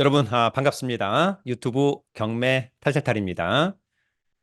여러분, 아, 반갑습니다. 유튜브 경매 탈탈탈입니다.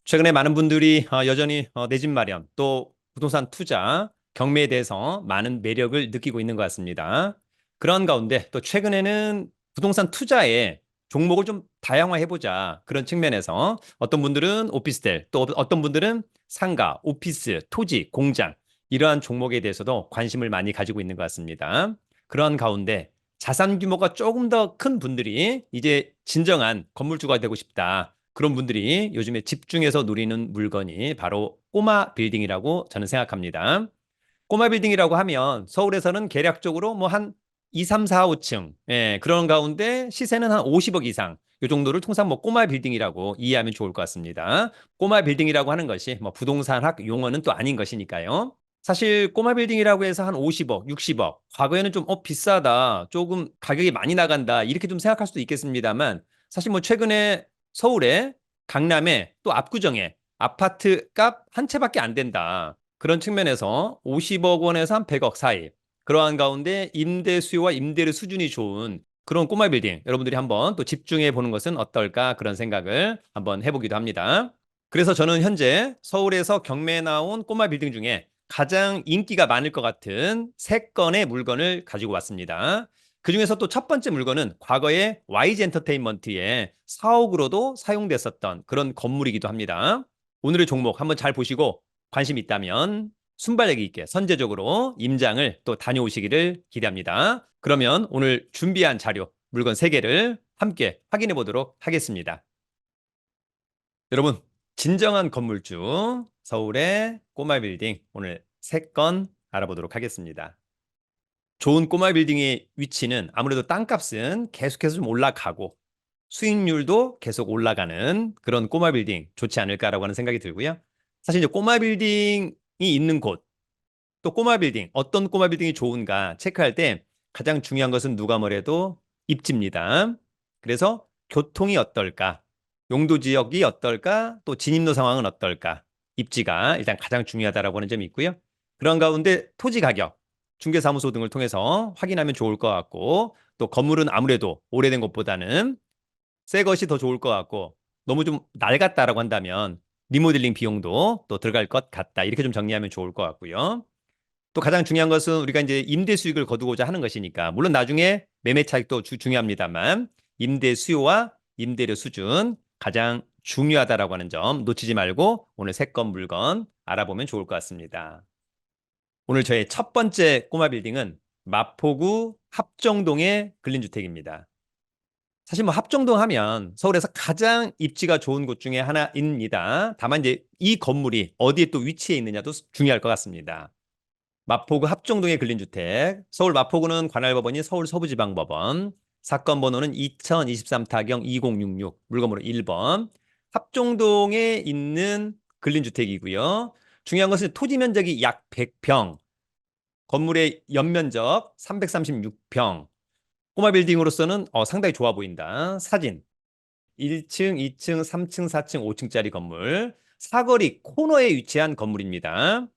최근에 많은 분들이 어, 여전히 어, 내 집 마련, 또 부동산 투자, 경매에 대해서 많은 매력을 느끼고 있는 것 같습니다. 그런 가운데 또 최근에는 부동산 투자에 종목을 좀 다양화해보자. 그런 측면에서 어떤 분들은 오피스텔, 또 어떤 분들은 상가, 오피스, 토지, 공장, 이러한 종목에 대해서도 관심을 많이 가지고 있는 것 같습니다. 그러한 가운데 자산 규모가 조금 더 큰 분들이 이제 진정한 건물주가 되고 싶다. 그런 분들이 요즘에 집중해서 누리는 물건이 바로 꼬마 빌딩이라고 저는 생각합니다. 꼬마 빌딩이라고 하면 서울에서는 계략적으로 뭐 한 2, 3, 4, 5층 예, 그런 가운데 시세는 한 50억 이상 이 정도를 통상 뭐 꼬마 빌딩이라고 이해하면 좋을 것 같습니다. 꼬마 빌딩이라고 하는 것이 뭐 부동산학 용어는 또 아닌 것이니까요. 사실 꼬마 빌딩이라고 해서 한 50억, 60억. 과거에는 좀 어 비싸다. 조금 가격이 많이 나간다. 이렇게 좀 생각할 수도 있겠습니다만 사실 뭐 최근에 서울에 강남에 또 압구정에 아파트 값 한 채밖에 안 된다. 그런 측면에서 50억 원에서 한 100억 사이. 그러한 가운데 임대 수요와 임대료 수준이 좋은 그런 꼬마 빌딩 여러분들이 한번 또 집중해 보는 것은 어떨까 그런 생각을 한번 해보기도 합니다. 그래서 저는 현재 서울에서 경매에 나온 꼬마 빌딩 중에 가장 인기가 많을 것 같은 세 건의 물건을 가지고 왔습니다. 그 중에서 또 첫 번째 물건은 과거에 YG 엔터테인먼트의 사옥으로도 사용됐었던 그런 건물이기도 합니다. 오늘의 종목 한번 잘 보시고 관심 있다면 순발력 있게 선제적으로 임장을 또 다녀오시기를 기대합니다. 그러면 오늘 준비한 자료, 물건 3개를 함께 확인해 보도록 하겠습니다. 여러분, 진정한 건물주, 서울의 꼬마 빌딩 오늘 세 건 알아보도록 하겠습니다. 좋은 꼬마 빌딩의 위치는 아무래도 땅값은 계속해서 좀 올라가고 수익률도 계속 올라가는 그런 꼬마 빌딩 좋지 않을까라고 하는 생각이 들고요. 사실 이제 꼬마 빌딩이 있는 곳, 또 꼬마 빌딩, 어떤 꼬마 빌딩이 좋은가 체크할 때 가장 중요한 것은 누가 뭐래도 입지입니다. 그래서 교통이 어떨까, 용도 지역이 어떨까, 또 진입로 상황은 어떨까, 입지가 일단 가장 중요하다라고 하는 점이 있고요. 그런 가운데 토지 가격, 중개사무소 등을 통해서 확인하면 좋을 것 같고 또 건물은 아무래도 오래된 것보다는 새 것이 더 좋을 것 같고 너무 좀 낡았다라고 한다면 리모델링 비용도 또 들어갈 것 같다. 이렇게 좀 정리하면 좋을 것 같고요. 또 가장 중요한 것은 우리가 이제 임대 수익을 거두고자 하는 것이니까 물론 나중에 매매 차익도 주, 중요합니다만 임대 수요와 임대료 수준 가장 중요하다라고 하는 점 놓치지 말고 오늘 세 건 물건 알아보면 좋을 것 같습니다. 오늘 저의 첫 번째 꼬마 빌딩은 마포구 합정동의 근린주택입니다. 사실 뭐 합정동 하면 서울에서 가장 입지가 좋은 곳 중에 하나입니다. 다만 이제 이 건물이 어디에 또 위치해 있느냐도 중요할 것 같습니다. 마포구 합정동의 근린주택, 서울 마포구는 관할법원이 서울 서부지방법원, 사건 번호는 2023 타경 2066, 물건번호 1번, 합정동에 있는 근린주택이고요. 중요한 것은 토지 면적이 약 100평, 건물의 연면적 336평, 꼬마 빌딩으로서는 어, 상당히 좋아 보인다. 사진. 1층, 2층, 3층, 4층, 5층짜리 건물. 사거리 코너에 위치한 건물입니다.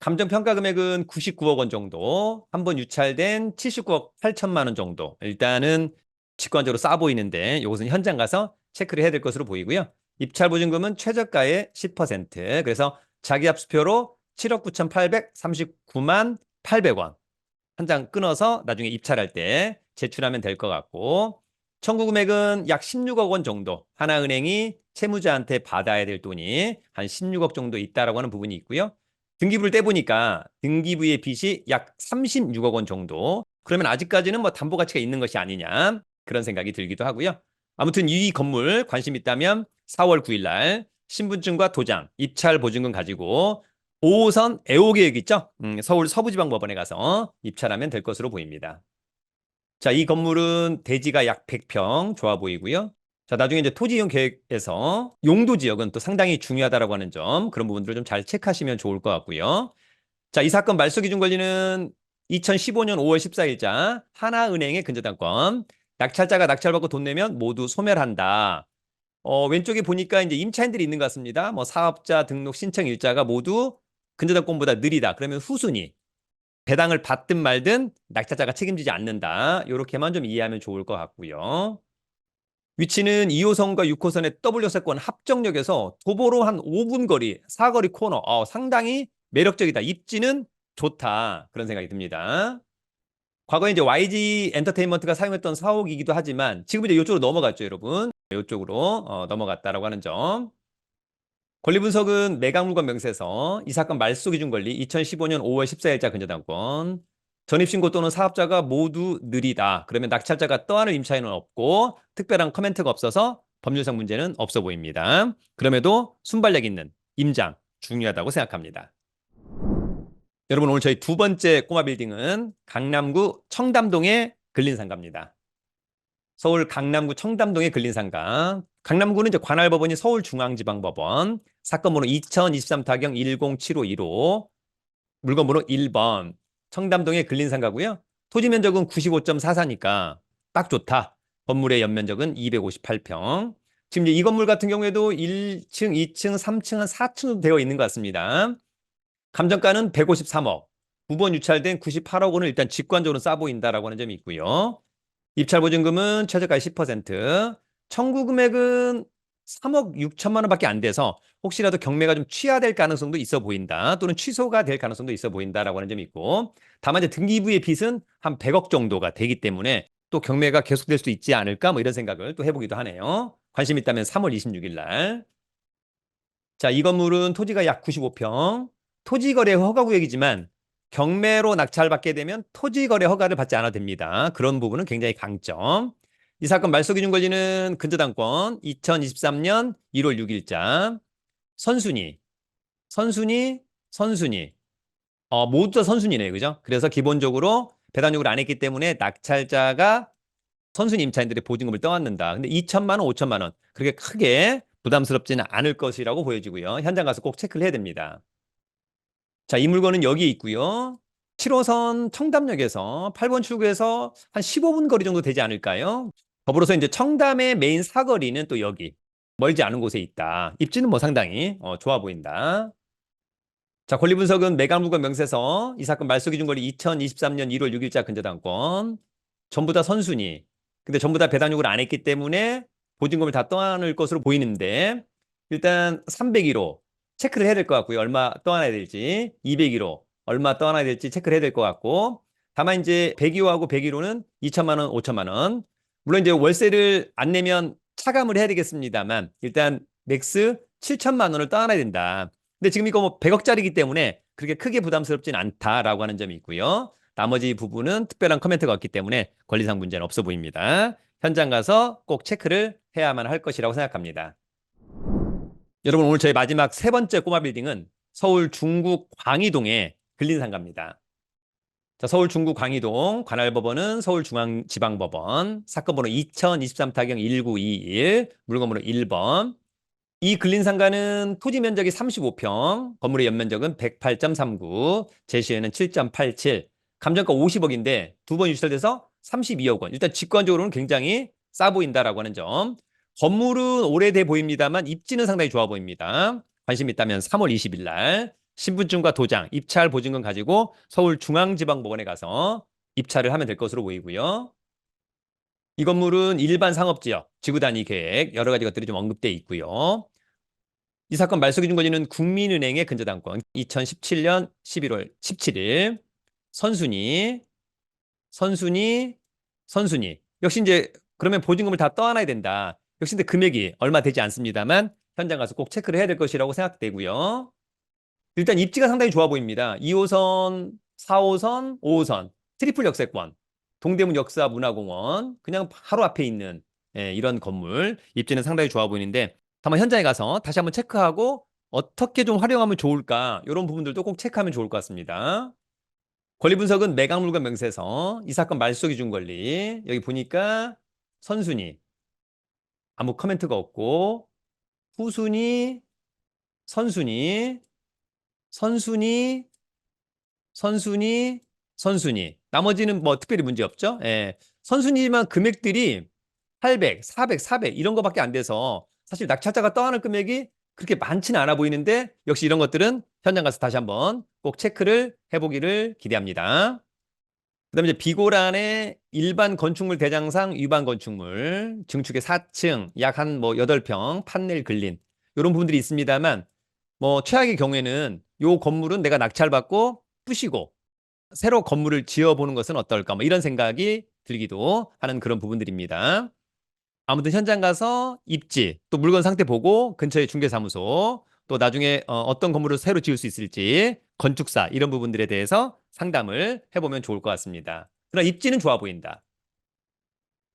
감정평가 금액은 99억 원 정도, 한 번 유찰된 79억 8천만 원 정도. 일단은 직관적으로 싸 보이는데 이것은 현장 가서 체크를 해야 될 것으로 보이고요. 입찰 보증금은 최저가의 10%. 그래서 자기 압수표로 7억 9,839만 800원. 한 장 끊어서 나중에 입찰할 때 제출하면 될 것 같고 청구 금액은 약 16억 원 정도 하나은행이 채무자한테 받아야 될 돈이 한 16억 정도 있다라고 하는 부분이 있고요. 등기부를 떼보니까 등기부의 빚이 약 36억 원 정도 그러면 아직까지는 뭐 담보 가치가 있는 것이 아니냐 그런 생각이 들기도 하고요. 아무튼 이 건물 관심 있다면 4월 9일 날 신분증과 도장, 입찰 보증금 가지고 5호선 애호계획 있죠? 음, 서울 서부지방법원에 가서 입찰하면 될 것으로 보입니다. 자, 이 건물은 대지가 약 100평 좋아 보이고요. 자, 나중에 이제 토지 이용 계획에서 용도 지역은 또 상당히 중요하다라고 하는 점, 그런 부분들을 좀 잘 체크하시면 좋을 것 같고요. 자, 이 사건 말소 기준 권리는 2015년 5월 14일자 하나은행의 근저당권, 낙찰자가 낙찰받고 돈 내면 모두 소멸한다. 어, 왼쪽에 보니까 이제 임차인들이 있는 것 같습니다. 뭐 사업자 등록 신청 일자가 모두 근저당권보다 느리다. 그러면 후순위 배당을 받든 말든 낙찰자가 책임지지 않는다. 이렇게만 좀 이해하면 좋을 것 같고요. 위치는 2호선과 6호선의 W세권 합정역에서 도보로 한 5분 거리, 사거리 코너. 어, 상당히 매력적이다. 입지는 좋다. 그런 생각이 듭니다. 과거에 이제 YG 엔터테인먼트가 사용했던 사옥이기도 하지만 지금 이제 이쪽으로 넘어갔죠, 여러분. 이쪽으로 어, 넘어갔다라고 하는 점. 권리 분석은 매각물건 명세서 이 사건 말소 기준 권리 2015년 5월 14일자 근저당권 전입신고 또는 사업자가 모두 느리다. 그러면 낙찰자가 떠안을 임차인은 없고 특별한 커멘트가 없어서 법률상 문제는 없어 보입니다. 그럼에도 순발력 있는 임장 중요하다고 생각합니다. 여러분 오늘 저희 두 번째 꼬마 빌딩은 강남구 청담동의 근린 상가입니다. 서울 강남구 청담동의 근린 상가. 강남구는 이제 관할법원이 서울중앙지방법원 사건 번호 2023 타경 10751호 물건 번호 1번 청담동의 근린상가고요. 토지 면적은 95.44니까 딱 좋다. 건물의 연면적은 258평. 지금 이제 이 건물 같은 경우에도 1층, 2층, 3층, 한 4층도 되어 있는 것 같습니다. 감정가는 153억. 9번 유찰된 98억 원을 일단 직관적으로 싸 보인다라고 하는 점이 있고요. 입찰 보증금은 최저가의 10%. 청구 금액은 3억 6천만 원밖에 안 돼서 혹시라도 경매가 좀 취하될 가능성도 있어 보인다. 또는 취소가 될 가능성도 있어 보인다라고 하는 점이 있고 다만 이제 등기부의 빚은 한 100억 정도가 되기 때문에 또 경매가 계속될 수 있지 않을까 뭐 이런 생각을 또 해보기도 하네요. 관심 있다면 3월 26일 날. 자, 이 건물은 토지가 약 95평. 토지 거래 허가 구역이지만 경매로 낙찰받게 되면 토지 거래 허가를 받지 않아도 됩니다. 그런 부분은 굉장히 강점. 이 사건 말소 기준 권리는 근저당권 2023년 1월 6일자 선순위 선순위 선순위 어, 모두 다 선순위네요. 그죠? 그래서 기본적으로 배당 요구를 안 했기 때문에 낙찰자가 선순위 임차인들의 보증금을 떠안는다. 근데 2천만 원, 5천만 원 그렇게 크게 부담스럽지는 않을 것이라고 보여지고요. 현장 가서 꼭 체크를 해야 됩니다. 자, 이 물건은 여기 있고요. 7호선 청담역에서 8번 출구에서 한 15분 거리 정도 되지 않을까요? 더불어서 이제 청담의 메인 사거리는 또 여기 멀지 않은 곳에 있다. 입지는 뭐 상당히 어, 좋아 보인다. 자, 권리 분석은 매각물건 명세서 이 사건 말소 기준 권리 2023년 1월 6일자 근저당권 전부 다 선순위. 근데 전부 다 배당 요구를 안 했기 때문에 보증금을 다 떠안을 것으로 보이는데 일단 301호 체크를 해야 될 것 같고요. 얼마 떠안아야 될지 201호 얼마 떠안아야 될지 체크를 해야 될 것 같고 다만 이제 102호하고 101호는 2천만 원, 5천만 원 물론 이제 월세를 안 내면 차감을 해야 되겠습니다만 일단 맥스 7천만 원을 떠안아야 된다. 근데 지금 이거 뭐 100억짜리이기 때문에 그렇게 크게 부담스럽진 않다라고 하는 점이 있고요. 나머지 부분은 특별한 커멘트가 없기 때문에 권리상 문제는 없어 보입니다. 현장 가서 꼭 체크를 해야만 할 것이라고 생각합니다. 여러분 오늘 저희 마지막 세 번째 꼬마 빌딩은 서울 중구 광희동의 근린상가입니다. 자, 서울 중구 광희동 관할법원은 서울중앙지방법원 사건 번호 2023 타경 1921 물건 번호 1번 이 근린 상가는 토지 면적이 35평, 건물의 연면적은 108.39, 제시에는 7.87, 감정가 50억인데 두 번 유찰돼서 32억 원. 일단 직관적으로는 굉장히 싸 보인다라고 하는 점. 건물은 오래돼 보입니다만 입지는 상당히 좋아 보입니다. 관심 있다면 3월 20일 날 신분증과 도장, 입찰 보증금 가지고 서울중앙지방법원에 가서 입찰을 하면 될 것으로 보이고요. 이 건물은 일반 상업지역, 지구단위 계획 여러 가지 것들이 좀 언급돼 있고요. 이 사건 말소 기준 권리는 국민은행의 근저당권 2017년 11월 17일 선순위 선순위 선순위 역시 이제 그러면 보증금을 다 떠안아야 된다. 역시 근데 금액이 얼마 되지 않습니다만 현장 가서 꼭 체크를 해야 될 것이라고 생각되고요. 일단 입지가 상당히 좋아 보입니다. 2호선, 4호선, 5호선 트리플 역세권 동대문 역사 문화공원 그냥 바로 앞에 있는 예, 이런 건물 입지는 상당히 좋아 보이는데 다만 현장에 가서 다시 한번 체크하고 어떻게 좀 활용하면 좋을까 이런 부분들도 꼭 체크하면 좋을 것 같습니다. 권리 분석은 매각 물건 명세서 이 사건 말소 기준 권리 여기 보니까 선순위 아무 커멘트가 없고 후순위 선순위 선순위 선순위 선순위 나머지는 뭐 특별히 문제 없죠. 예. 선순위지만 금액들이 800, 400, 400 이런 거밖에 안 돼서 사실 낙찰자가 떠안을 금액이 그렇게 많지는 않아 보이는데 역시 이런 것들은 현장 가서 다시 한번 꼭 체크를 해보기를 기대합니다. 그 다음에 이제 비고란의 일반 건축물 대장상 위반 건축물 증축의 4층 약 한 뭐 8평 판넬 글린 이런 부분들이 있습니다만 뭐 최악의 경우에는 요 건물은 내가 낙찰받고 부시고 새로 건물을 지어보는 것은 어떨까 뭐 이런 생각이 들기도 하는 그런 부분들입니다. 아무튼 현장 가서 입지 또 물건 상태 보고 근처에 중개사무소 또 나중에 어, 어떤 건물을 새로 지을 수 있을지 건축사 이런 부분들에 대해서 상담을 해보면 좋을 것 같습니다. 그러나 입지는 좋아 보인다.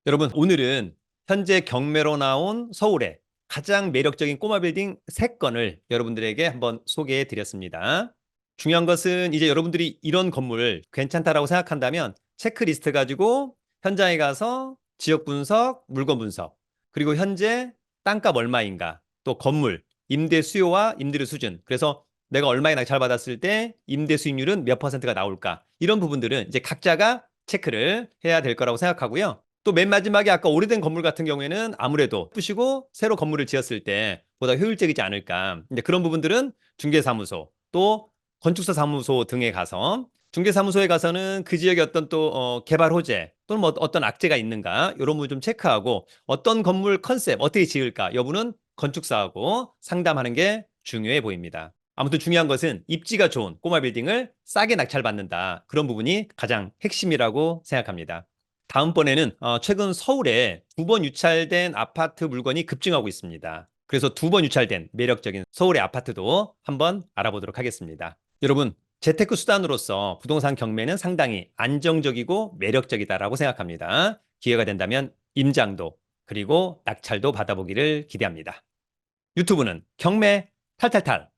여러분 오늘은 현재 경매로 나온 서울의 가장 매력적인 꼬마 빌딩 3건을 여러분들에게 한번 소개해 드렸습니다. 중요한 것은 이제 여러분들이 이런 건물 괜찮다라고 생각한다면 체크리스트 가지고 현장에 가서 지역 분석, 물건 분석, 그리고 현재 땅값 얼마인가, 또 건물, 임대 수요와 임대료 수준. 그래서 내가 얼마에 낙찰 받았을 때 임대 수익률은 몇 퍼센트가 나올까? 이런 부분들은 이제 각자가 체크를 해야 될 거라고 생각하고요. 또 맨 마지막에 아까 오래된 건물 같은 경우에는 아무래도 부시고 새로 건물을 지었을 때 보다 효율적이지 않을까. 이제 그런 부분들은 중개사무소 또 건축사 사무소 등에 가서 중개사무소에 가서는 그 지역에 어떤 또 어, 개발 호재 또는 뭐 어떤 악재가 있는가 이런 부분 좀 체크하고 어떤 건물 컨셉 어떻게 지을까 여부는 건축사하고 상담하는 게 중요해 보입니다. 아무튼 중요한 것은 입지가 좋은 꼬마 빌딩을 싸게 낙찰받는다. 그런 부분이 가장 핵심이라고 생각합니다. 다음번에는 어, 최근 서울에 두 번 유찰된 아파트 물건이 급증하고 있습니다. 그래서 두 번 유찰된 매력적인 서울의 아파트도 한번 알아보도록 하겠습니다. 여러분, 재테크 수단으로서 부동산 경매는 상당히 안정적이고 매력적이다라고 생각합니다. 기회가 된다면 임장도 그리고 낙찰도 받아보기를 기대합니다. 유튜브는 경매 탈탈탈